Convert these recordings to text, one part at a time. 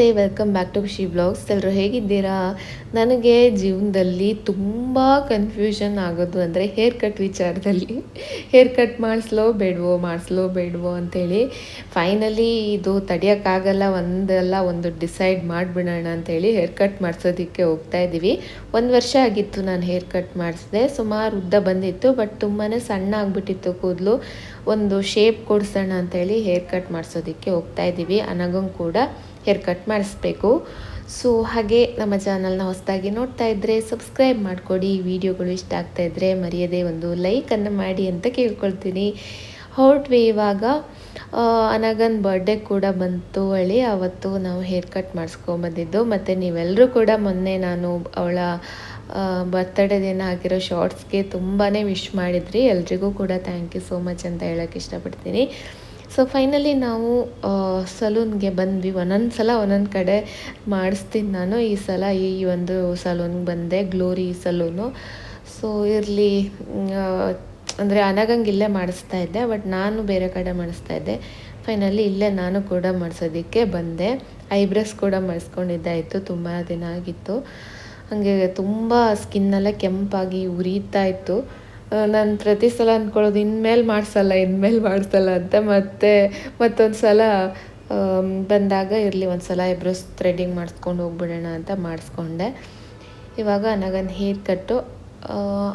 ನಮಸ್ತೆ welcome back to Khushi blogs ಎಲ್ಲರೂ ಹೇಗಿದ್ದೀರಾ? ನನಗೆ ಜೀವನದಲ್ಲಿ ತುಂಬ ಕನ್ಫ್ಯೂಷನ್ ಆಗೋದು ಅಂದರೆ ಹೇರ್ ಕಟ್ ವಿಚಾರದಲ್ಲಿ. ಹೇರ್ ಕಟ್ ಮಾಡಿಸ್ಲೋ ಬೇಡವೋ ಮಾಡಿಸ್ಲೋ ಬೇಡವೋ ಅಂಥೇಳಿ ಫೈನಲಿ ಇದು ತಡಿಯೋಕ್ಕಾಗಲ್ಲ, ಒಂದಲ್ಲ ಒಂದು ಡಿಸೈಡ್ ಮಾಡಿಬಿಡೋಣ ಅಂಥೇಳಿ ಹೇರ್ ಕಟ್ ಮಾಡಿಸೋದಕ್ಕೆ ಹೋಗ್ತಾ ಇದ್ದೀವಿ. ಒಂದು ವರ್ಷ ಆಗಿತ್ತು ನಾನು ಹೇರ್ ಕಟ್ ಮಾಡಿಸಿದೆ. ಸುಮಾರು ಉದ್ದ ಬಂದಿತ್ತು ಬಟ್ ತುಂಬಾ ಸಣ್ಣ ಆಗಿಬಿಟ್ಟಿತ್ತು ಕೂದಲು. ಒಂದು ಶೇಪ್ ಕೊಡಿಸೋಣ ಅಂತೇಳಿ ಹೇರ್ ಕಟ್ ಮಾಡಿಸೋದಕ್ಕೆ ಹೋಗ್ತಾ ಇದ್ದೀವಿ. ಅನಗಂ ಕೂಡ ಹೇರ್ ಕಟ್ ಮಾಡಿಸ್ಬೇಕು. ಸೊ ಹಾಗೆ ನಮ್ಮ ಚಾನಲ್ನ ಹೊಸದಾಗಿ ನೋಡ್ತಾ ಇದ್ದರೆ ಸಬ್ಸ್ಕ್ರೈಬ್ ಮಾಡಿಕೊಡಿ. ವಿಡಿಯೋಗಳು ಇಷ್ಟ ಆಗ್ತಾ ಇದ್ದರೆ ಮರೆಯದೆ ಒಂದು ಲೈಕನ್ನು ಮಾಡಿ ಅಂತ ಕೇಳ್ಕೊಳ್ತೀನಿ. ಹೊರಟ್ವಿ ಇವಾಗ ಅನಗನ್ ಬರ್ಡೇ ಕೂಡ ಬಂತು ಹೇಳಿ ಅವತ್ತು ನಾವು ಹೇರ್ ಕಟ್ ಮಾಡಿಸ್ಕೊಂಬಂದಿದ್ದು. ಮತ್ತು ನೀವೆಲ್ಲರೂ ಕೂಡ ಮೊನ್ನೆ ನಾನು ಅವಳ ಬರ್ತಡೇ ದಿನ ಹಾಕಿರೋ ಶಾರ್ಟ್ಸ್ಗೆ ತುಂಬಾ ವಿಶ್ ಮಾಡಿದ್ರಿ. ಎಲ್ರಿಗೂ ಕೂಡ ಥ್ಯಾಂಕ್ ಯು ಸೋ ಮಚ್ ಅಂತ ಹೇಳೋಕ್ಕೆ ಇಷ್ಟಪಡ್ತೀನಿ. ಸೊ ಫೈನಲಿ ನಾವು ಸಲೂನ್ಗೆ ಬಂದ್ವಿ. ಒಂದೊಂದು ಸಲ ಒಂದೊಂದು ಕಡೆ ಮಾಡಿಸ್ತೀನಿ ನಾನು. ಈ ಸಲ ಈ ಒಂದು ಸಲೂನ್ಗೆ ಬಂದೆ ಗ್ಲೋರಿ ಸಲೂನು ಸೊ ಇರಲಿ ಅಂದರೆ ಅನಗಂಗೆ ಇಲ್ಲೇ ಮಾಡಿಸ್ತಾ ಇದ್ದೆ ಬಟ್ ನಾನು ಬೇರೆ ಕಡೆ ಮಾಡಿಸ್ತಾ ಇದ್ದೆ. ಫೈನಲಿ ಇಲ್ಲೇ ನಾನು ಕೂಡ ಮಾಡಿಸೋದಕ್ಕೆ ಬಂದೆ. ಐಬ್ರೋಸ್ ಕೂಡ ಮಾಡಿಸ್ಕೊಂಡಿದ್ದಾಯಿತು. ತುಂಬ ದಿನ ಆಗಿತ್ತು. ಹಾಗೆ ತುಂಬ ಸ್ಕಿನ್ನೆಲ್ಲ ಕೆಂಪಾಗಿ ಉರಿತಾ ಇತ್ತು. ನಾನು ಪ್ರತಿ ಸಲ ಅಂದ್ಕೊಳ್ಳೋದು ಇನ್ಮೇಲೆ ಮಾಡಿಸಲ್ಲ ಇನ್ಮೇಲೆ ಮಾಡಿಸಲ್ಲ ಅಂತ. ಮತ್ತೆ ಮತ್ತೊಂದು ಸಲ ಬಂದಾಗ ಇರಲಿ ಒಂದು ಸಲ ಎಬ್ರಸ್ ಥ್ರೆಡಿಂಗ್ ಮಾಡಿಸ್ಕೊಂಡು ಹೋಗ್ಬಿಡೋಣ ಅಂತ ಮಾಡಿಸ್ಕೊಂಡೆ. ಇವಾಗ ನನಗೊಂದು ಹೇರ್ ಕಟ್ಟು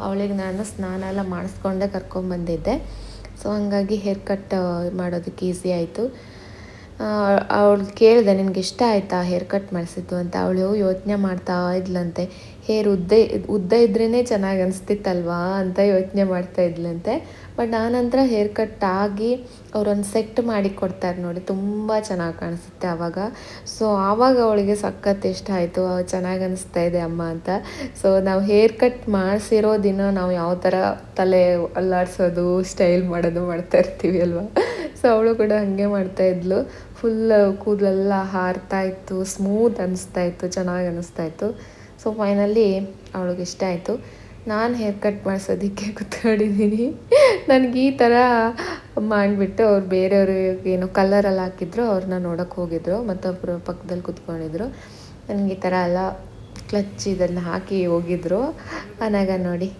ಅವಳಿಗೆ ನಾನು ಸ್ನಾನ ಎಲ್ಲ ಮಾಡಿಸ್ಕೊಂಡೆ ಕರ್ಕೊಂಡ್ಬಂದಿದ್ದೆ ಸೊ ಹಂಗಾಗಿ ಹೇರ್ ಕಟ್ ಮಾಡೋದಕ್ಕೆ ಈಸಿ ಆಯಿತು. ಅವಳು ಕೇಳಿದೆ, ನಿನಗೆ ಇಷ್ಟ ಆಯಿತಾ ಹೇರ್ ಕಟ್ ಮಾಡಿಸಿದ್ದು? ಅಂತ ಅವಳು ಯೋಚನೆ ಮಾಡ್ತಾ ಇದ್ಲಂತೆ. ಹೇರ್ ಉದ್ದ ಉದ್ದ ಇದ್ರೇ ಚೆನ್ನಾಗಿ ಅನಿಸ್ತಿತ್ತಲ್ವಾ? ಅಂತ ಯೋಚನೆ ಮಾಡ್ತಾ ಇದ್ಲಂತೆ. ಬಟ್ ನಾನಂತರ ಹೇರ್ ಕಟ್ ಆಗಿ ಅವರೊಂದು ಸೆಟ್ ಮಾಡಿ ಕೊಡ್ತಾರೆ ನೋಡಿ, ತುಂಬ ಚೆನ್ನಾಗಿ ಕಾಣಿಸುತ್ತೆ ಆವಾಗ ಸೊ ಆವಾಗ ಅವಳಿಗೆ ಸಖತ್ ಇಷ್ಟ ಆಯಿತು ಚೆನ್ನಾಗಿ ಅನಿಸ್ತಾ ಇದೆ ಅಮ್ಮ ಅಂತ. ಸೊ ನಾವು ಹೇರ್ ಕಟ್ ಮಾಡಿಸಿರೋ ದಿನ ನಾವು ಯಾವ ಥರ ತಲೆ ಅಲ್ಲಾಡ್ಸೋದು ಸ್ಟೈಲ್ ಮಾಡೋದು ಮಾಡ್ತಾ ಇರ್ತೀವಿ ಅಲ್ವಾ? ಸೊ ಅವಳು ಕೂಡ ಹಾಗೆ ಮಾಡ್ತಾ ಇದ್ಲು. ಫುಲ್ ಕೂದಲೆಲ್ಲ ಹಾರ್ತಾ ಇತ್ತು ಸ್ಮೂತ್ ಅನಿಸ್ತಾ ಇತ್ತು, ಚೆನ್ನಾಗಿ ಅನಿಸ್ತಾ ಇತ್ತು. ಸೊ ಫೈನಲಿ ಅವಳಿಗೆ ಇಷ್ಟ ಆಯಿತು. ನಾನು ಹೇರ್ ಕಟ್ ಮಾಡಿಸೋದಕ್ಕೆ ಕೂತ್ಕೊಂಡಿದ್ದೀನಿ. ನನಗೆ ಈ ಥರ ಮಾಡಿಬಿಟ್ಟು ಅವ್ರು ಬೇರೆಯವರು ಏನೋ ಕಲರೆಲ್ಲ ಹಾಕಿದ್ರು, ಅವ್ರನ್ನ ನೋಡೋಕ್ಕೆ ಹೋಗಿದ್ರು ಮತ್ತೊಬ್ಬರು ಪಕ್ಕದಲ್ಲಿ ಕೂತ್ಕೊಂಡಿದ್ರು. ನನಗೆ ಈ ಥರ ಎಲ್ಲ ಕ್ಲಚ್ ಇದನ್ನು ಹಾಕಿ ಹೋಗಿದ್ರು. ಅನಾಗ ನೋಡಿ.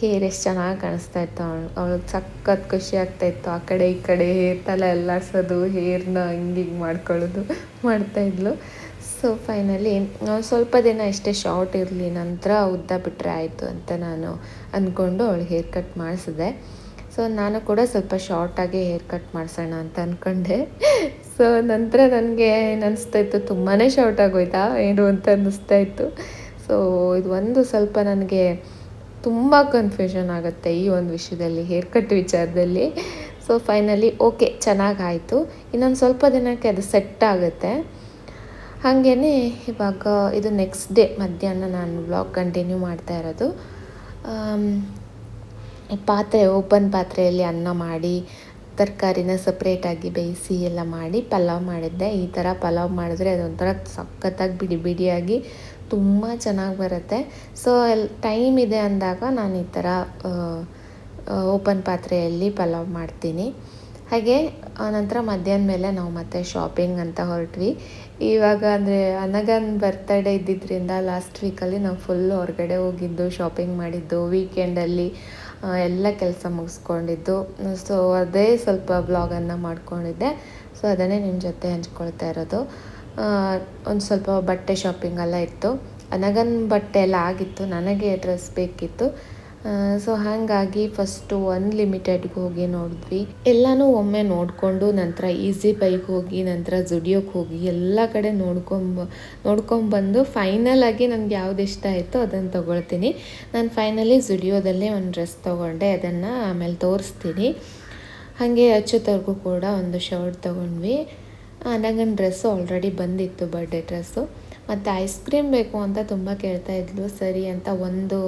ಹೇರ್ ಎಷ್ಟು ಚೆನ್ನಾಗಿ ಕಾಣಿಸ್ತಾ ಇತ್ತು ಅವಳು. ಅವಳಿಗೆ ಸಖತ್ ಖುಷಿ ಆಗ್ತಾ ಇತ್ತು. ಆ ಕಡೆ, ಈ ಕಡೆ ಹೇರ್ ತಲೆ ಎಲ್ಲಾಡ್ಸೋದು ಹೇರ್ನ ಹಿಂಗೆ ಹಿಂಗೆ ಮಾಡ್ಕೊಳ್ಳೋದು ಮಾಡ್ತಾಯಿದ್ಲು ಸೊ ಫೈನಲಿ ಸ್ವಲ್ಪ ದಿನ ಇಷ್ಟೇ ಶಾರ್ಟ್ ಇರಲಿ ನಂತರ ಉದ್ದ ಬಿಟ್ಟರೆ ಆಯಿತು ಅಂತ ನಾನು ಅಂದ್ಕೊಂಡು ಅವಳು ಹೇರ್ ಕಟ್ ಮಾಡಿಸಿದೆ. ಸೊ ನಾನು ಕೂಡ ಸ್ವಲ್ಪ ಶಾರ್ಟಾಗಿ ಹೇರ್ ಕಟ್ ಮಾಡಿಸೋಣ ಅಂತ ಅಂದ್ಕೊಂಡೆ ಸೊ ನಂತರ ನನಗೆ ಏನು ಇತ್ತು ತುಂಬಾ ಶಾರ್ಟ್ ಆಗೋಯ್ತಾ, ಏನು ಅಂತ ಅನ್ನಿಸ್ತಾ ಇತ್ತು. ಸೊ ಇದು ಒಂದು ಸ್ವಲ್ಪ ನನಗೆ ತುಂಬ ಕನ್ಫ್ಯೂಷನ್ ಆಗುತ್ತೆ ಈ ಒಂದು ವಿಷಯದಲ್ಲಿ ಹೇರ್ ಕಟ್ ವಿಚಾರದಲ್ಲಿ. ಸೊ ಫೈನಲಿ ಓಕೆ ಚೆನ್ನಾಗಾಯಿತು. ಇನ್ನೊಂದು ಸ್ವಲ್ಪ ದಿನಕ್ಕೆ ಅದು ಸೆಟ್ ಆಗುತ್ತೆ. ಹಾಗೇ ಇವಾಗ ಇದು ನೆಕ್ಸ್ಟ್ ಡೇ ಮಧ್ಯಾಹ್ನ ನಾನು ಬ್ಲಾಗ್ ಕಂಟಿನ್ಯೂ ಮಾಡ್ತಾ ಇರೋದು. ಪಾತ್ರೆ ಓಪನ್ ಪಾತ್ರೆಯಲ್ಲಿ ಅನ್ನ ಮಾಡಿ, ತರಕಾರಿನ ಸಪ್ರೇಟಾಗಿ ಬೇಯಿಸಿ ಎಲ್ಲ ಮಾಡಿ ಪಲಾವ್ ಮಾಡಿದ್ದೆ. ಈ ಥರ ಪಲಾವ್ ಮಾಡಿದ್ರೆ ಅದೊಂಥರ ಸಖತ್ತಾಗಿ ಬಿಡಿ ಬಿಡಿಯಾಗಿ ತುಂಬ ಚೆನ್ನಾಗಿ ಬರುತ್ತೆ. ಸೊ ಟೈಮ್ ಇದೆ ಅಂದಾಗ ನಾನು ಈ ಥರ ಓಪನ್ ಪಾತ್ರೆಯಲ್ಲಿ ಪಲಾವ್ ಮಾಡ್ತೀನಿ. ಹಾಗೆ ನಂತರ ಮಧ್ಯಾಹ್ನ ಮೇಲೆ ನಾವು ಮತ್ತೆ ಶಾಪಿಂಗ್ ಅಂತ ಹೊರಟ್ವಿ. ಇವಾಗ ಅಂದರೆ ಅನಗನ್ ಬರ್ತ್ಡೇ ಇದ್ದಿದ್ದರಿಂದ ಲಾಸ್ಟ್ ವೀಕಲ್ಲಿ ನಾವು ಫುಲ್ ಹೊರಗಡೆ ಹೋಗಿದ್ದು ಶಾಪಿಂಗ್ ಮಾಡಿದ್ದು ವೀಕೆಂಡಲ್ಲಿ ಎಲ್ಲ ಕೆಲಸ ಮುಗಿಸ್ಕೊಂಡಿದ್ದು. ಸೊ ಅದೇ ಸ್ವಲ್ಪ ಬ್ಲಾಗನ್ನು ಮಾಡ್ಕೊಂಡಿದ್ದೆ. ಸೊ ಅದನ್ನೇ ನಿಮ್ಮ ಜೊತೆ ಹಂಚ್ಕೊಳ್ತಾ ಇರೋದು. ಒಂದು ಸ್ವಲ್ಪ ಬಟ್ಟೆ ಶಾಪಿಂಗ್ ಎಲ್ಲ ಇತ್ತು. ನನಗನ್ ಬಟ್ಟೆ ಎಲ್ಲ ಆಗಿತ್ತು. ನನಗೆ ಡ್ರೆಸ್ ಬೇಕಿತ್ತು. ಸೊ ಹಾಗಾಗಿ ಫಸ್ಟು ಅನ್ಲಿಮಿಟೆಡ್ಗೆ ಹೋಗಿ ನೋಡಿದ್ವಿ. ಎಲ್ಲನೂ ಒಮ್ಮೆ ನೋಡಿಕೊಂಡು ನಂತರ ಈಸಿ ಬೈಗೆ ಹೋಗಿ, ನಂತರ ಜುಡಿಯೋಕ್ಕೆ ಹೋಗಿ ಎಲ್ಲ ಕಡೆ ನೋಡ್ಕೊಂಬ, ನೋಡ್ಕೊಂಬಂದು ಫೈನಲ್ ಆಗಿ ನನಗೆ ಯಾವ್ದು ಇಷ್ಟ ಆಯಿತು ಅದನ್ನು ತೊಗೊಳ್ತೀನಿ. ನಾನು ಫೈನಲಿ ಜುಡಿಯೋದಲ್ಲೇ ಒಂದು ಡ್ರೆಸ್ ತೊಗೊಂಡೆ. ಅದನ್ನು ಆಮೇಲೆ ತೋರಿಸ್ತೀನಿ. ಹಾಗೆ ಅಚ್ಚುತವ್ರಿಗೂ ಕೂಡ ಒಂದು ಶರ್ಟ್ ತೊಗೊಂಡ್ವಿ. ನನಗನ್ ಡ್ರೆಸ್ಸು ಆಲ್ರೆಡಿ ಬಂದಿತ್ತು ಬರ್ಡೇ ಡ್ರೆಸ್ಸು ಮತ್ತು ಐಸ್ ಕ್ರೀಮ್ ಬೇಕು ಅಂತ ತುಂಬ ಕೇಳ್ತಾ ಇದ್ಲು. ಸರಿ ಅಂತ ಒಂದು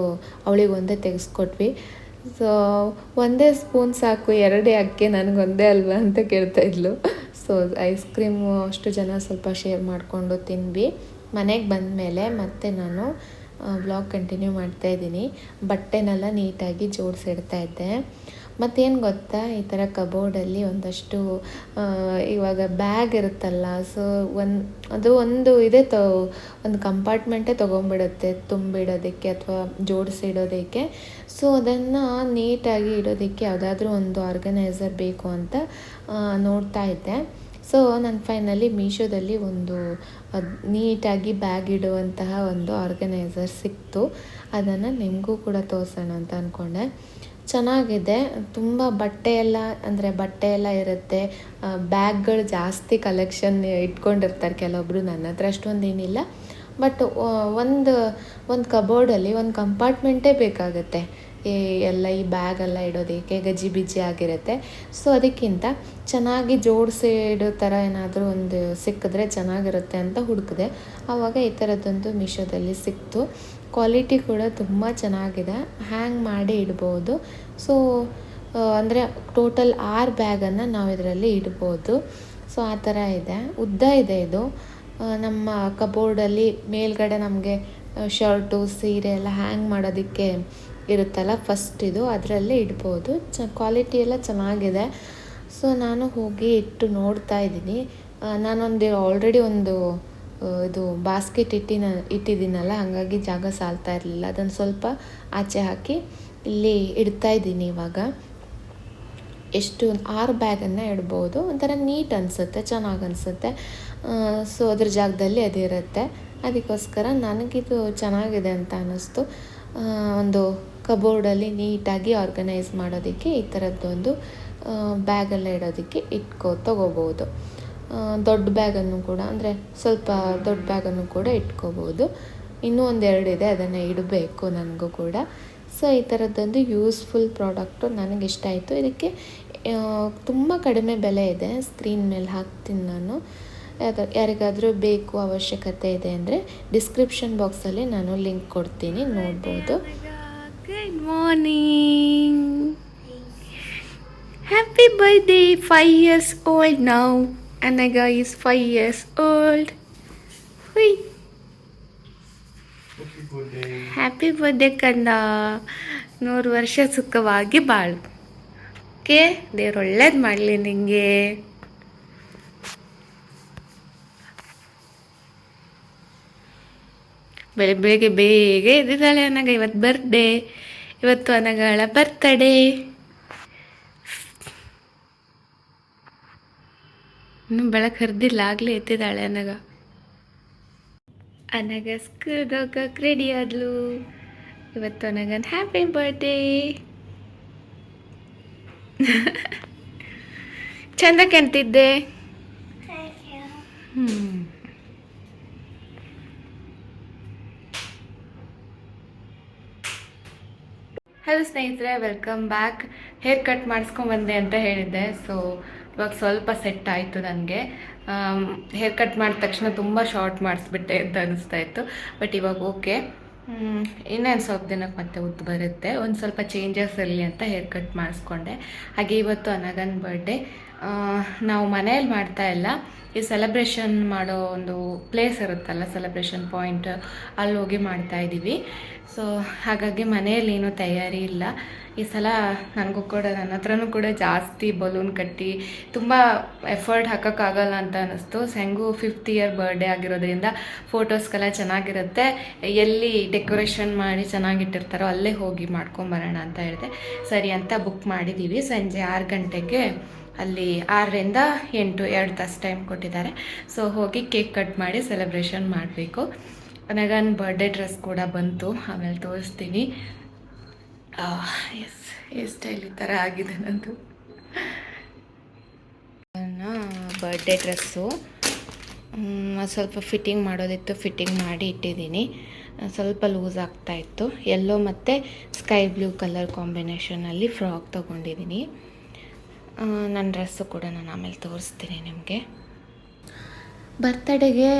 ಅವಳಿಗೆ ಒಂದೇ ತೆಗೆಸ್ಕೊಟ್ವಿ. ಸೊ ಒಂದೇ ಸ್ಪೂನ್ ಸಾಕು, ಎರಡೇ ಅಕ್ಕಿ ನನಗೊಂದೇ ಅಲ್ವಾ ಅಂತ ಕೇಳ್ತಾ ಇದ್ಲು. ಸೊ ಐಸ್ ಕ್ರೀಮು ಅಷ್ಟು ಜನ ಸ್ವಲ್ಪ ಶೇರ್ ಮಾಡಿಕೊಂಡು ತಿಂದ್ವಿ. ಮನೆಗೆ ಬಂದ ಮೇಲೆ ಮತ್ತೆ ನಾನು ಬ್ಲಾಗ್ ಕಂಟಿನ್ಯೂ ಮಾಡ್ತಾ ಇದ್ದೀನಿ. ಬಟ್ಟೆನೆಲ್ಲ ನೀಟಾಗಿ ಜೋಡಿಸಿಡ್ತಾ ಇದ್ದೆ. ಮತ್ತೇನು ಗೊತ್ತಾ? ಈ ಥರ ಕಬೋರ್ಡಲ್ಲಿ ಒಂದಷ್ಟು ಇವಾಗ ಬ್ಯಾಗ್ ಇರುತ್ತಲ್ಲ, ಸೊ ಒಂದು ಅದು ಒಂದು ಇದೆ ತ, ಒಂದು ಕಂಪಾರ್ಟ್ಮೆಂಟೇ ತೊಗೊಂಡ್ಬಿಡುತ್ತೆ ತುಂಬಿಡೋದಕ್ಕೆ ಅಥವಾ ಜೋಡಿಸಿಡೋದಕ್ಕೆ. ಸೊ ಅದನ್ನು ನೀಟಾಗಿ ಇಡೋದಕ್ಕೆ ಯಾವುದಾದ್ರೂ ಒಂದು ಆರ್ಗನೈಸರ್ ಬೇಕು ಅಂತ ನೋಡ್ತಾ ಇದ್ದೆ. ಸೊ ನಾನು ಫೈನಲಿ ಮೀಶೋದಲ್ಲಿ ಒಂದು ನೀಟಾಗಿ ಬ್ಯಾಗ್ ಇಡುವಂತಹ ಒಂದು ಆರ್ಗನೈಸರ್ ಸಿಕ್ತು. ಅದನ್ನು ನಿಮಗೂ ಕೂಡ ತೋರಿಸೋಣ ಅಂತ ಅಂದ್ಕೊಂಡೆ ಚೆನ್ನಾಗಿದೆ. ತುಂಬ ಬಟ್ಟೆ ಎಲ್ಲ, ಅಂದರೆ ಬಟ್ಟೆ ಎಲ್ಲ ಇರುತ್ತೆ. ಬ್ಯಾಗ್ಗಳು ಜಾಸ್ತಿ ಕಲೆಕ್ಷನ್ ಇಟ್ಕೊಂಡಿರ್ತಾರೆ ಕೆಲವೊಬ್ಬರು ನನ್ನ ಹತ್ರ ಅಷ್ಟೊಂದೇನಿಲ್ಲ ಬಟ್ ಒಂದು ಒಂದು ಕಬೋರ್ಡಲ್ಲಿ ಒಂದು ಕಂಪಾರ್ಟ್ಮೆಂಟೇ ಬೇಕಾಗುತ್ತೆ. ಎಲ್ಲ ಈ ಬ್ಯಾಗೆಲ್ಲ ಇಡೋದಕ್ಕೆ ಗಜಿ ಬಿಜಿ ಆಗಿರುತ್ತೆ. ಸೊ ಅದಕ್ಕಿಂತ ಚೆನ್ನಾಗಿ ಜೋಡಿಸಿ ಇಡೋ ಥರ ಏನಾದರೂ ಒಂದು ಸಿಕ್ಕಿದ್ರೆ ಚೆನ್ನಾಗಿರುತ್ತೆ ಅಂತ ಹುಡುಕಿದೆ. ಆವಾಗ ಈ ಥರದ್ದೊಂದು ಮಿಶೋದಲ್ಲಿ ಸಿಕ್ತು. ಕ್ವಾಲಿಟಿ ಕೂಡ ತುಂಬ ಚೆನ್ನಾಗಿದೆ. ಹ್ಯಾಂಗ್ ಮಾಡಿ ಇಡ್ಬೋದು. ಸೊ ಅಂದರೆ ಟೋಟಲ್ ಆರು ಬ್ಯಾಗನ್ನು ನಾವು ಇದರಲ್ಲಿ ಇಡ್ಬೋದು. ಸೊ ಆ ಥರ ಇದೆ. ಉದ್ದ ಇದೆ ಇದು. ನಮ್ಮ ಕಬೋರ್ಡಲ್ಲಿ ಮೇಲ್ಗಡೆ ನಮಗೆ ಶರ್ಟು ಸೀರೆ ಎಲ್ಲ ಹ್ಯಾಂಗ್ ಮಾಡೋದಕ್ಕೆ ಇರುತ್ತಲ್ಲ ಫಸ್ಟ್ ಇದು, ಅದರಲ್ಲೇ ಇಡ್ಬೋದು. ಚ ಕ್ವಾಲಿಟಿ ಎಲ್ಲ ಚೆನ್ನಾಗಿದೆ. ಸೊ ನಾನು ಹೋಗಿ ಇಟ್ಟು ನೋಡ್ತಾ ಇದ್ದೀನಿ. ನಾನೊಂದು ಆಲ್ರೆಡಿ ಒಂದು ಇದು ಬಾಸ್ಕೆಟ್ ಇಟ್ಟಿನ, ಇಟ್ಟಿದ್ದೀನಲ್ಲ, ಹಾಗಾಗಿ ಜಾಗ ಸಾಲ್ತಾ ಇರಲಿಲ್ಲ. ಅದನ್ನು ಸ್ವಲ್ಪ ಆಚೆ ಹಾಕಿ ಇಲ್ಲಿ ಇಡ್ತಾ ಇದ್ದೀನಿ ಇವಾಗ. ಎಷ್ಟು, ಆರು ಬ್ಯಾಗನ್ನು ಇಡ್ಬೋದು. ಒಂಥರ ನೀಟ್ ಅನಿಸುತ್ತೆ, ಚೆನ್ನಾಗಿ ಅನಿಸುತ್ತೆ. ಸೊ ಅದ್ರ ಜಾಗದಲ್ಲಿ ಅದಿರುತ್ತೆ ಅದಕ್ಕೋಸ್ಕರ ನನಗಿದು ಚೆನ್ನಾಗಿದೆ ಅಂತ ಅನ್ನಿಸ್ತು. ಒಂದು ಕಬೋರ್ಡಲ್ಲಿ ನೀಟಾಗಿ ಆರ್ಗನೈಸ್ ಮಾಡೋದಕ್ಕೆ ಈ ಥರದ್ದೊಂದು ಬ್ಯಾಗೆಲ್ಲ ಇಡೋದಕ್ಕೆ ಇಟ್ಕೋ, ತೊಗೋಬೋದು. ದೊಡ್ಡ ಬ್ಯಾಗನ್ನು ಕೂಡ, ಅಂದರೆ ಸ್ವಲ್ಪ ದೊಡ್ಡ ಬ್ಯಾಗನ್ನು ಕೂಡ ಇಟ್ಕೋಬೋದು. ಇನ್ನೂ ಒಂದೆರಡು ಇದೆ ಅದನ್ನು ಇಡಬೇಕು ನನಗೂ ಕೂಡ. ಸೊ, ಈ ಥರದ್ದೊಂದು ಯೂಸ್ಫುಲ್ ಪ್ರಾಡಕ್ಟು ನನಗೆ ಇಷ್ಟ ಆಯಿತು. ಇದಕ್ಕೆ ತುಂಬ ಕಡಿಮೆ ಬೆಲೆ ಇದೆ ಸ್ಕ್ರೀನ್ ಮೇಲೆ ಹಾಕ್ತೀನಿ ನಾನು. ಯಾರಿಗಾದರೂ ಬೇಕು ಅವಶ್ಯಕತೆ ಇದೆ ಅಂದರೆ ಡಿಸ್ಕ್ರಿಪ್ಷನ್ ಬಾಕ್ಸಲ್ಲಿ ನಾನು ಲಿಂಕ್ ಕೊಡ್ತೀನಿ, ನೋಡ್ಬೋದು. Good morning happy birthday five years old now Anaga is five years old ಹುಯ್ happy birthday ಕಂದ ನೂರು ವರ್ಷ ಸುಖವಾಗಿ ಬಾಳು. ಓಕೆ ದೇವ್ರು ಒಳ್ಳೇದು ಮಾಡಲಿ ನಿಂಗೆ. ಬೆಳಿಗ್ಗೆ ಬೆಳಿಗ್ಗೆ ಬೇಗ ಎದ್ದಿದ್ದಾಳೆ ಅನಗ ಇವತ್ತು ಬರ್ಡೇ ಇವತ್ತು ಅನಗಳ ಬರ್ತಡೇ ಇನ್ನು ಬೆಳಕು ಹರಿದಿಲ್ಲ ಆಗಲೇ ಎತ್ತಿದ್ದಾಳೆ ಅನಗ. ಅನಗ ಸ್ಕೂಲ್ ಹೋಗಕ್ಕೆ ರೆಡಿ ಆದ್ಲು. ಇವತ್ತು ಅನಗನ್ ಹ್ಯಾಪಿ ಬರ್ತ್ಡೇ ಚಂದ ಕಾಣ್ತಿದ್ದೆ ಹ್ಞೂ ಹಲೋ ಸ್ನೇಹಿತರೆ ವೆಲ್ಕಮ್ ಬ್ಯಾಕ್ ಹೇರ್ ಕಟ್ ಮಾಡಿಸ್ಕೊಂಬಂದೆ ಅಂತ ಹೇಳಿದ್ದೆ ಸೊ ಇವಾಗ ಸ್ವಲ್ಪ ಸೆಟ್ ಆಯಿತು ನನಗೆ ಹೇರ್ ಕಟ್ ಮಾಡಿದ ತಕ್ಷಣ ತುಂಬ ಶಾರ್ಟ್ ಮಾಡಿಸ್ಬಿಟ್ಟೆ ಅಂತ ಅನಿಸ್ತಾ ಇತ್ತು ಬಟ್ ಇವಾಗ ಓಕೆ ಇನ್ನೇನು ಸ್ವಲ್ಪ ದಿನಕ್ಕೆ ಮತ್ತೆ ಉದ್ದು ಬರುತ್ತೆ. ಒಂದು ಸ್ವಲ್ಪ ಚೇಂಜಸ್ ಇರಲಿ ಅಂತ ಹೇರ್ ಕಟ್ ಮಾಡಿಸ್ಕೊಂಡೆ. ಹಾಗೆ ಇವತ್ತು ಅನಗನ್ ಬರ್ಡೇ ನಾವು ಮನೆಯಲ್ಲಿ ಮಾಡ್ತಾ ಇಲ್ಲ. ಈ ಸೆಲೆಬ್ರೇಷನ್ ಮಾಡೋ ಒಂದು ಪ್ಲೇಸ್ ಇರುತ್ತಲ್ಲ ಸೆಲೆಬ್ರೇಷನ್ ಪಾಯಿಂಟ್ ಅಲ್ಲಿ ಹೋಗಿ ಮಾಡ್ತಾ ಇದ್ದೀವಿ ಸೊ ಹಾಗಾಗಿ ಮನೆಯಲ್ಲಿ ಏನೂ ತಯಾರಿ ಇಲ್ಲ. ಈ ಸಲ ನನಗೂ ಕೂಡ, ನನ್ನ ಹತ್ರನೂ ಕೂಡ ಜಾಸ್ತಿ ಬಲೂನ್ ಕಟ್ಟಿ ತುಂಬ ಎಫರ್ಟ್ ಹಾಕೋಕ್ಕಾಗಲ್ಲ ಅಂತ ಅನ್ನಿಸ್ತು. ಸೆಂಗು ಫಿಫ್ತ್ ಇಯರ್ ಬರ್ಡೇ ಆಗಿರೋದ್ರಿಂದ ಫೋಟೋಸ್ಗೆಲ್ಲ ಚೆನ್ನಾಗಿರುತ್ತೆ. ಎಲ್ಲಿ ಡೆಕೋರೇಷನ್ ಮಾಡಿ ಚೆನ್ನಾಗಿಟ್ಟಿರ್ತಾರೋ ಅಲ್ಲೇ ಹೋಗಿ ಮಾಡ್ಕೊಂಬರೋಣ ಅಂತ ಹೇಳಿದೆ. ಸರಿ ಅಂತ ಬುಕ್ ಮಾಡಿದ್ದೀವಿ ಸಂಜೆ ಆರು ಗಂಟೆಗೆ ಅಲ್ಲಿ ಆರರಿಂದ ಎಂಟು, ಎರಡು ತಾಸು ಟೈಮ್ ಕೊಟ್ಟಿದ್ದಾರೆ. ಸೊ ಹೋಗಿ ಕೇಕ್ ಕಟ್ ಮಾಡಿ ಸೆಲೆಬ್ರೇಷನ್ ಮಾಡಬೇಕು. ನನಗನ್ ಬರ್ಡೇ ಡ್ರೆಸ್ ಕೂಡ ಬಂತು. ಆಮೇಲೆ ತೋರಿಸ್ತೀನಿ. ಎಸ್ ಹೇರ್ ಸ್ಟೈಲ್ ಈ ಥರ ಆಗಿದೆ ನಂದು. ಬರ್ಡೇ ಡ್ರೆಸ್ಸು ಸ್ವಲ್ಪ ಫಿಟ್ಟಿಂಗ್ ಮಾಡೋದಿತ್ತು ಫಿಟ್ಟಿಂಗ್ ಮಾಡಿ ಇಟ್ಟಿದ್ದೀನಿ. ಸ್ವಲ್ಪ ಲೂಸ್ ಆಗ್ತಾ ಇತ್ತು. ಎಲ್ಲೋ ಮತ್ತು ಸ್ಕೈ ಬ್ಲೂ ಕಲರ್ ಕಾಂಬಿನೇಷನಲ್ಲಿ ಫ್ರಾಕ್ ತೊಗೊಂಡಿದ್ದೀನಿ. ನನ್ನ ಡ್ರೆಸ್ಸು ಕೂಡ ನಾನು ಆಮೇಲೆ ತೋರಿಸ್ತೀನಿ ನಿಮಗೆ. ಬರ್ತಡೆಗೆ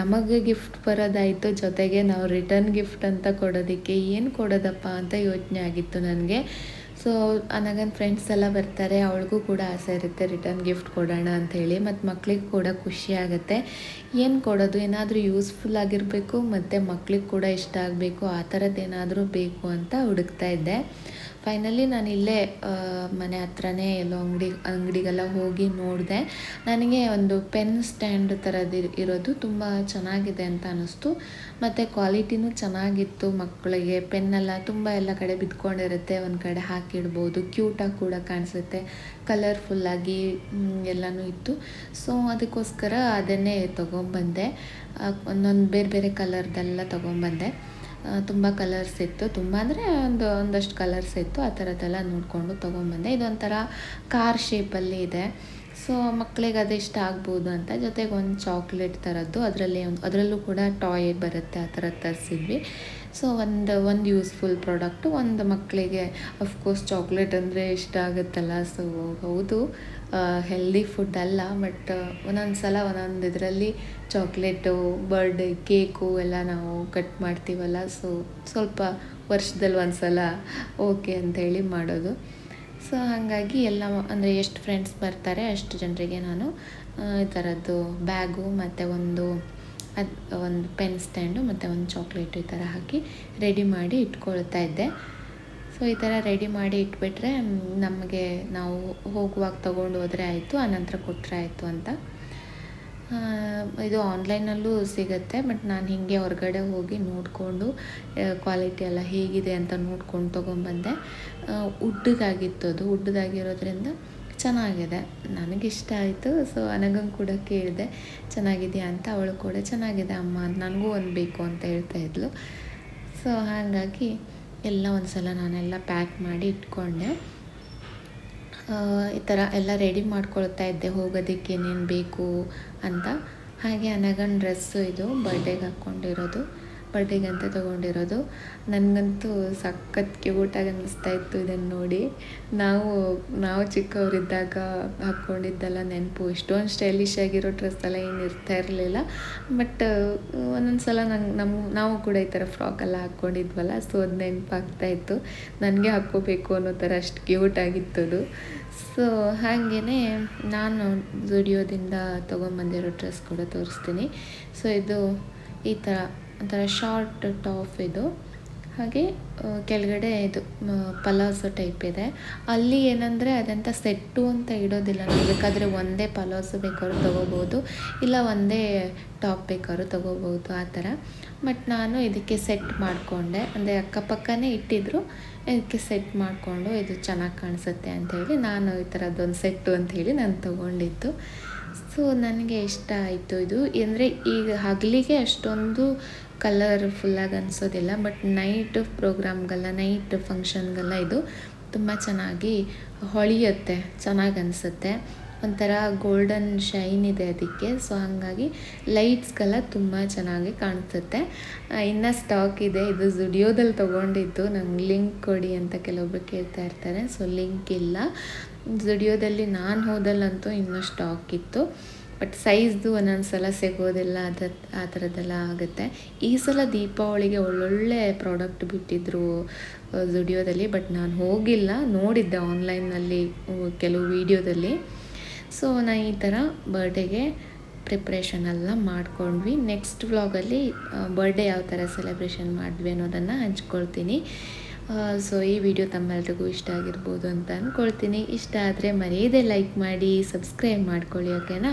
ನಮಗೆ ಗಿಫ್ಟ್ ಬರೋದಾಯಿತು. ಜೊತೆಗೆ ನಾವು ರಿಟರ್ನ್ ಗಿಫ್ಟ್ ಅಂತ ಕೊಡೋದಕ್ಕೆ ಏನು ಕೊಡೋದಪ್ಪ ಅಂತ ಯೋಚನೆ ಆಗಿತ್ತು ನನಗೆ. ಸೊ ನನಗನ್ ಫ್ರೆಂಡ್ಸ್ ಎಲ್ಲ ಬರ್ತಾರೆ. ಅವಳಿಗೂ ಕೂಡ ಆಸೆ ಇರುತ್ತೆ ರಿಟರ್ನ್ ಗಿಫ್ಟ್ ಕೊಡೋಣ ಅಂತ ಹೇಳಿ. ಮತ್ತು ಮಕ್ಳಿಗೆ ಕೂಡ ಖುಷಿ ಆಗುತ್ತೆ. ಏನು ಕೊಡೋದು? ಏನಾದರೂ ಯೂಸ್ಫುಲ್ ಆಗಿರಬೇಕು, ಮತ್ತು ಮಕ್ಳಿಗೆ ಕೂಡ ಇಷ್ಟ ಆಗಬೇಕು. ಆ ಥರದ್ದು ಏನಾದರೂ ಬೇಕು ಅಂತ ಹುಡುಕ್ತಾ ಇದ್ದೆ. ಫೈನಲಿ ನಾನು ಇಲ್ಲೇ ಮನೆ ಹತ್ರನೇ ಎಲ್ಲೋ ಅಂಗಡಿ, ಅಂಗಡಿಗೆಲ್ಲ ಹೋಗಿ ನೋಡಿದೆ. ನನಗೆ ಒಂದು ಪೆನ್ ಸ್ಟ್ಯಾಂಡ್ ಥರದ್ದು ಇರೋದು ತುಂಬ ಚೆನ್ನಾಗಿದೆ ಅಂತ ಅನ್ನಿಸ್ತು. ಮತ್ತು ಕ್ವಾಲಿಟಿನೂ ಚೆನ್ನಾಗಿತ್ತು. ಮಕ್ಕಳಿಗೆ ಪೆನ್ನೆಲ್ಲ ತುಂಬ ಎಲ್ಲ ಕಡೆ ಬಿದ್ಕೊಂಡಿರುತ್ತೆ. ಒಂದು ಕಡೆ ಹಾಕಿಡ್ಬೋದು. ಕ್ಯೂಟಾಗಿ ಕೂಡ ಕಾಣಿಸುತ್ತೆ. ಕಲರ್ಫುಲ್ಲಾಗಿ ಎಲ್ಲನೂ ಇತ್ತು. ಸೊ ಅದಕ್ಕೋಸ್ಕರ ಅದನ್ನೇ ತೊಗೊಂಬಂದೆ. ಒಂದೊಂದು ಬೇರೆ ಬೇರೆ ಕಲರ್ದೆಲ್ಲ ತೊಗೊಂಬಂದೆ. ತುಂಬ ಕಲರ್ಸ್ ಇತ್ತು. ತುಂಬ ಅಂದರೆ ಒಂದು, ಒಂದಷ್ಟು ಕಲರ್ಸ್ ಇತ್ತು. ಆ ಥರದ್ದೆಲ್ಲ ನೋಡಿಕೊಂಡು ತೊಗೊಂಬಂದೆ. ಇದೊಂಥರ ಕಾರ್ ಶೇಪಲ್ಲಿ ಇದೆ. ಸೊ ಮಕ್ಕಳಿಗೆ ಅದು ಇಷ್ಟ ಆಗ್ಬೋದು ಅಂತ. ಜೊತೆಗೆ ಒಂದು ಚಾಕ್ಲೇಟ್ ಥರದ್ದು ಅದರಲ್ಲಿ ಒಂದು, ಅದರಲ್ಲೂ ಕೂಡ ಟಾಯ್ ಬರುತ್ತೆ. ಆ ಥರದ್ದು ತರಿಸಿದ್ವಿ. ಸೊ ಒಂದು ಒಂದು ಯೂಸ್ಫುಲ್ ಪ್ರಾಡಕ್ಟು ಒಂದು ಮಕ್ಕಳಿಗೆ ಅಫ್ಕೋರ್ಸ್ ಚಾಕ್ಲೇಟ್ ಅಂದರೆ ಇಷ್ಟ ಆಗುತ್ತಲ್ಲ ಸೊ ಹೌದು. ಹೆಲ್ದಿ ಫುಡ್ ಅಲ್ಲ ಬಟ್ ಒಂದೊಂದು ಸಲ ಒಂದೊಂದು ಇದರಲ್ಲಿ ಚಾಕ್ಲೇಟು ಬರ್ಡೇ ಕೇಕು ಎಲ್ಲ ನಾವು ಕಟ್ ಮಾಡ್ತೀವಲ್ಲ ಸೊ ಸ್ವಲ್ಪ ವರ್ಷದಲ್ಲಿ ಒಂದು ಸಲ ಓಕೆ ಅಂಥೇಳಿ ಮಾಡೋದು. ಸೊ ಹಾಗಾಗಿ ಎಲ್ಲ, ಅಂದರೆ ಎಷ್ಟು ಫ್ರೆಂಡ್ಸ್ ಬರ್ತಾರೆ ಅಷ್ಟು ಜನರಿಗೆ ನಾನು ಈ ಥರದ್ದು ಬ್ಯಾಗು ಮತ್ತು ಒಂದು ಅದು ಒಂದು ಪೆನ್ ಸ್ಟ್ಯಾಂಡು ಮತ್ತು ಒಂದು ಚಾಕ್ಲೇಟ್ ಈ ಥರ ಹಾಕಿ ರೆಡಿ ಮಾಡಿ ಇಟ್ಕೊಳ್ತಾ ಇದ್ದೆ. ಸೊ, ಈ ಥರ ರೆಡಿ ಮಾಡಿ ಇಟ್ಬಿಟ್ರೆ ನಮಗೆ ನಾವು ಹೋಗುವಾಗ ತೊಗೊಂಡು ಹೋದರೆ ಆಯಿತು, ಆನಂತರ ಕೊಟ್ಟರೆ ಆಯಿತು ಅಂತ. ಇದು ಆನ್ಲೈನಲ್ಲೂ ಸಿಗುತ್ತೆ, ಬಟ್ ನಾನು ಹೀಗೆ ಹೊರಗಡೆ ಹೋಗಿ ನೋಡಿಕೊಂಡು ಕ್ವಾಲಿಟಿ ಎಲ್ಲ ಹೇಗಿದೆ ಅಂತ ನೋಡ್ಕೊಂಡು ತೊಗೊಂಬಂದೆ ಉಡ್ಡದಾಗಿತ್ತು ಅದು. ಉಡ್ಡದಾಗಿರೋದ್ರಿಂದ ಚೆನ್ನಾಗಿದೆ. ನನಗಿಷ್ಟ ಆಯಿತು. ಸೊ ನನಗಂಗೆ ಕೂಡ ಕೇಳಿದೆ ಚೆನ್ನಾಗಿದೆಯಾ ಅಂತ? ಅವಳು ಕೂಡ ಚೆನ್ನಾಗಿದೆ ಅಮ್ಮ ನನಗೂ ಒಂದು ಬೇಕು ಅಂತ ಹೇಳ್ತಾ ಇದ್ಲು. ಸೊ ಹಾಗಾಗಿ ಎಲ್ಲ ಒಂದು ಸಲ ನಾನೆಲ್ಲ ಪ್ಯಾಕ್ ಮಾಡಿ ಇಟ್ಕೊಂಡೆ. ಆ, ಈ ಥರ ಎಲ್ಲ ರೆಡಿ ಮಾಡ್ಕೊಳ್ತಾ ಇದ್ದೆ. ಹೋಗೋದಕ್ಕೆ ಏನೇನು ಬೇಕು ಅಂತ. ಹಾಗೆ ಅನಗನ್ ಡ್ರೆಸ್ಸು ಇದು ಬರ್ಡೇಗೆ ಹಾಕ್ಕೊಂಡಿರೋದು ಬರ್ಡೇಗೆ ಅಂತ ತೊಗೊಂಡಿರೋದು. ನನಗಂತೂ ಸಖತ್ ಕ್ಯೂಟಾಗಿ ಅನ್ನಿಸ್ತಾ ಇತ್ತು ಇದನ್ನು ನೋಡಿ. ನಾವು ನಾವು ಚಿಕ್ಕವರಿದ್ದಾಗ ಹಾಕ್ಕೊಂಡಿದ್ದೆಲ್ಲ ನೆನಪು. ಇಷ್ಟೊಂದು ಸ್ಟೈಲಿಶ್ ಆಗಿರೋ ಡ್ರೆಸ್ ಎಲ್ಲ ಏನು ಇರ್ತಾ ಇರಲಿಲ್ಲ. ಬಟ್ ಒಂದೊಂದು ಸಲ ನಂಗೆ ನಮ್ಮ ನಾವು ಕೂಡ ಈ ಥರ ಫ್ರಾಕೆಲ್ಲ ಹಾಕ್ಕೊಂಡಿದ್ವಲ್ಲ ಸೊ ಅದು ನೆನಪಾಗ್ತಾ ಇತ್ತು ನನಗೆ ಹಾಕ್ಕೋಬೇಕು ಅನ್ನೋ ಥರ ಅಷ್ಟು ಕ್ಯೂಟ್ ಅದು ಸೊ ಹಾಗೆಯೇ ನಾನು ಜುಡಿಯೋದಿಂದ ತೊಗೊಂಬಂದಿರೋ ಡ್ರೆಸ್ ಕೂಡ ತೋರಿಸ್ತೀನಿ. ಸೊ ಇದು ಈ ಥರ ಒಂಥರ ಶಾರ್ಟ್ ಟಾಪ್ ಇದು. ಹಾಗೆ ಕೆಳಗಡೆ ಇದು ಪಲಾಸೋ ಟೈಪ್ ಇದೆ. ಅಲ್ಲಿ ಏನಂದರೆ ಅದಂತ ಸೆಟ್ಟು ಅಂತ ಇಡೋದಿಲ್ಲ. ನಾವು ಬೇಕಾದರೆ ಒಂದೇ ಪಲಾಸೋ ಬೇಕಾದ್ರು ತೊಗೋಬೋದು. ಇಲ್ಲ ಒಂದೇ ಟಾಪ್ ಬೇಕಾದ್ರು ತೊಗೋಬೋದು ಆ ಥರ. ಬಟ್ ನಾನು ಇದಕ್ಕೆ ಸೆಟ್ ಮಾಡಿಕೊಂಡೆ. ಅಂದರೆ ಅಕ್ಕಪಕ್ಕನೇ ಇಟ್ಟಿದ್ರು. ಇದಕ್ಕೆ ಸೆಟ್ ಮಾಡಿಕೊಂಡು ಇದು ಚೆನ್ನಾಗಿ ಕಾಣಿಸುತ್ತೆ ಅಂಥೇಳಿ ನಾನು ಈ ಥರದ್ದೊಂದು ಸೆಟ್ಟು ಅಂಥೇಳಿ ನಾನು ತೊಗೊಂಡಿದ್ದು. ಸೊ, ನನಗೆ ಇಷ್ಟ ಆಯಿತು ಇದು. ಅಂದರೆ ಈಗ ಹಗಲಿಗೆ ಅಷ್ಟೊಂದು ಕಲರ್ಫುಲ್ಲಾಗಿ ಅನಿಸೋದಿಲ್ಲ, ಬಟ್ ನೈಟ್ ಪ್ರೋಗ್ರಾಮ್ಗೆಲ್ಲ, ನೈಟ್ ಫಂಕ್ಷನ್ಗೆಲ್ಲ ಇದು ತುಂಬ ಚೆನ್ನಾಗಿ ಹೊಳೆಯುತ್ತೆ, ಚೆನ್ನಾಗಿ ಅನಿಸುತ್ತೆ. ಒಂಥರ ಗೋಲ್ಡನ್ ಶೈನ್ ಇದೆ ಅದಕ್ಕೆ, ಸೊ ಹಾಗಾಗಿ ಲೈಟ್ಸ್ಗೆಲ್ಲ ತುಂಬ ಚೆನ್ನಾಗಿ ಕಾಣಿಸುತ್ತೆ. ಇನ್ನು ಸ್ಟಾಕ್ ಇದೆ, ಇದು ಜುಡಿಯೋದಲ್ಲಿ ತೊಗೊಂಡಿದ್ದು, ನಂಗೆ ಲಿಂಕ್ ಕೊಡಿ ಅಂತ ಕೆಲವೊಬ್ರು ಕೇಳ್ತಾ ಇರ್ತಾರೆ, ಸೊ ಲಿಂಕ್ ಇಲ್ಲ. ಜುಡಿಯೋದಲ್ಲಿ ನಾನು ಹೋದಲ್ಲಂತೂ ಇನ್ನೂ ಸ್ಟಾಕ್ ಇತ್ತು. ಬಟ್ ಸೈಜ್ದು ಒಂದೊಂದು ಸಲ ಸಿಗೋದಿಲ್ಲ, ಅದ, ಆ ಥರದ್ದೆಲ್ಲ ಆಗುತ್ತೆ. ಈ ಸಲ ದೀಪಾವಳಿಗೆ ಒಳ್ಳೊಳ್ಳೆ ಪ್ರಾಡಕ್ಟ್ ಬಿಟ್ಟಿದ್ರು ಜುಡಿಯೋದಲ್ಲಿ ಬಟ್ ನಾನು ಹೋಗಿಲ್ಲ. ನೋಡಿದ್ದೆ ಆನ್ಲೈನ್ನಲ್ಲಿ ಕೆಲವು ವೀಡಿಯೋದಲ್ಲಿ ಸೊ ನಾನು ಈ ಥರ ಬರ್ಡೇಗೆ ಪ್ರಿಪ್ರೇಷನ್ ಎಲ್ಲ ಮಾಡ್ಕೊಂಡ್ವಿ. ನೆಕ್ಸ್ಟ್ ವ್ಲಾಗಲ್ಲಿ ಬರ್ಡೇ ಯಾವ ಥರ ಸೆಲೆಬ್ರೇಷನ್ ಮಾಡಿದ್ವಿ ಅನ್ನೋದನ್ನು ಹಂಚ್ಕೊಳ್ತೀನಿ. ಸೊ ಈ ವಿಡಿಯೋ ತಮ್ಮೆಲ್ರಿಗೂ ಇಷ್ಟ ಆಗಿರ್ಬೋದು ಅಂತ ಅಂದ್ಕೊಳ್ತೀನಿ ಇಷ್ಟ ಆದರೆ ಮರೆಯದೇ ಲೈಕ್ ಮಾಡಿ ಸಬ್ಸ್ಕ್ರೈಬ್ ಮಾಡ್ಕೊಳ್ಳಿ ಓಕೆನಾ